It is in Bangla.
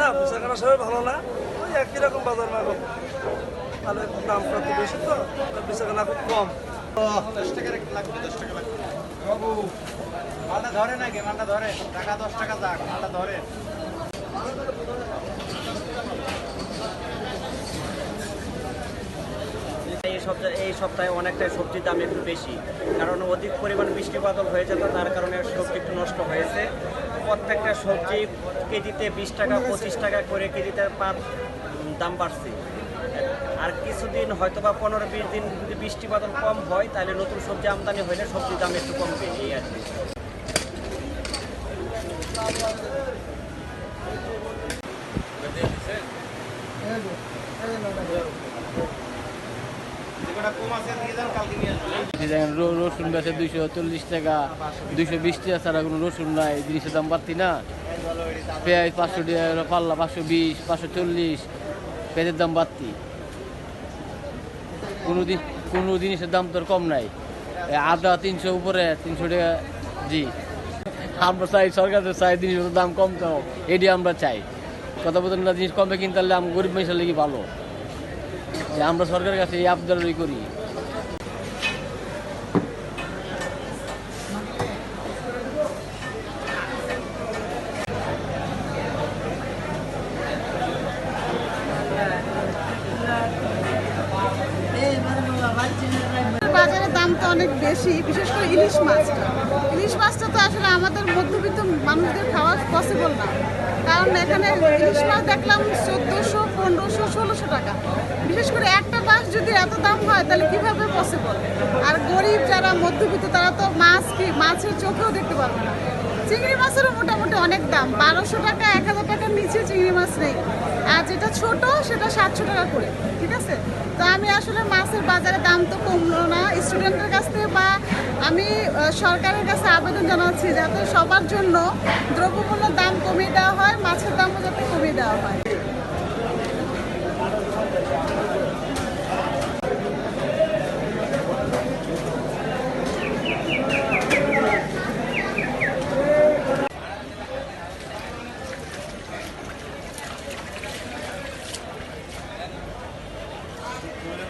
না বেচাকেনা সবাই ভালো না। ওই একই রকম বাজার মাগো তাহলে দাম বেশি তো বেচাকেনা খুব কম। মালটা ধরে নাকি? মালটা ধরে। টাকা দশ টাকা যাক, মালটা ধরে এই সপ্তাহে এই সপ্তাহে অনেকটাই সবজির দাম একটু বেশি। কারণ অধিক পরিমাণ বৃষ্টি হয়েছে তো তার কারণে সবজি একটু নষ্ট হয়েছে। প্রত্যেকটা সবজি কেজিতে বিশ টাকা, পঁচিশ টাকা করে কেজিতে পাত দাম বাড়ছে। আর কিছুদিন হয়তো বা পনেরো, বিশ দিন যদি বৃষ্টিপাতল কম হয়, তাহলে নতুন সবজি আমদানি হলে সবজির দাম একটু কমবে, এই আর কি। রসুন বেছে দুইশো চল্লিশ টাকা, দুইশো বিশ টাকা ছাড়া কোনো রসুন নাই জিনিসের দাম বাড়তি না। পেঁয়াজ পাঁচশো টাকা, পাল্লা পাঁচশো বিশ, পাঁচশো চল্লিশ, পেঁয়াজের দাম বাড়তি। কোনো দিন কোনো জিনিসের দাম তোর কম নাই। আদা তিনশো উপরে, তিনশো টাকা, জি। আমরা চাই সরকার চাই, জিনিসের দাম কম তো এটি আমরা চাই। কথা বলতে জিনিস কমে কিনতে পারলে আমি গরিব মানুষের লেগে ভালো। যে আমরা সরকারের কাছে এই আবদারই করি। দাম তো অনেক বেশি, বিশেষ করে ইলিশ ইলিশ মাছটা তো আসলে আমাদের মধ্যবিত্ত মানুষদের খাওয়া পসিবল না। কারণ এখানে ইলিশ মাছ দেখলাম চোদ্দোশো পনেরোশো, ষোলোশো টাকা। বিশেষ করে একটা মাছ যদি এত দাম হয়, তাহলে কীভাবে পসিবল আর গরিব যারা মধ্যবিত্ত, তারা তো মাছ কি, মাছের চোখেও দেখতে পারবে না। চিংড়ি মাছেরও মোটামুটি অনেক দাম। বারোশো টাকা, এক হাজার টাকার নিচে চিংড়ি মাছ নেই। আর যেটা ছোট, সেটা সাতশো টাকা করে, ঠিক আছে? তো আমি আসলে মাছের বাজারে দাম তো কমলো না। স্টুডেন্টের কাছ থেকে বা আমি সরকারের কাছে আবেদন জানাচ্ছি যাতে সবার জন্য দ্রব্যমূল্যের দাম কমিয়ে দেওয়া হয়, মাছের দামও যাতে কমিয়ে দেওয়া হয়।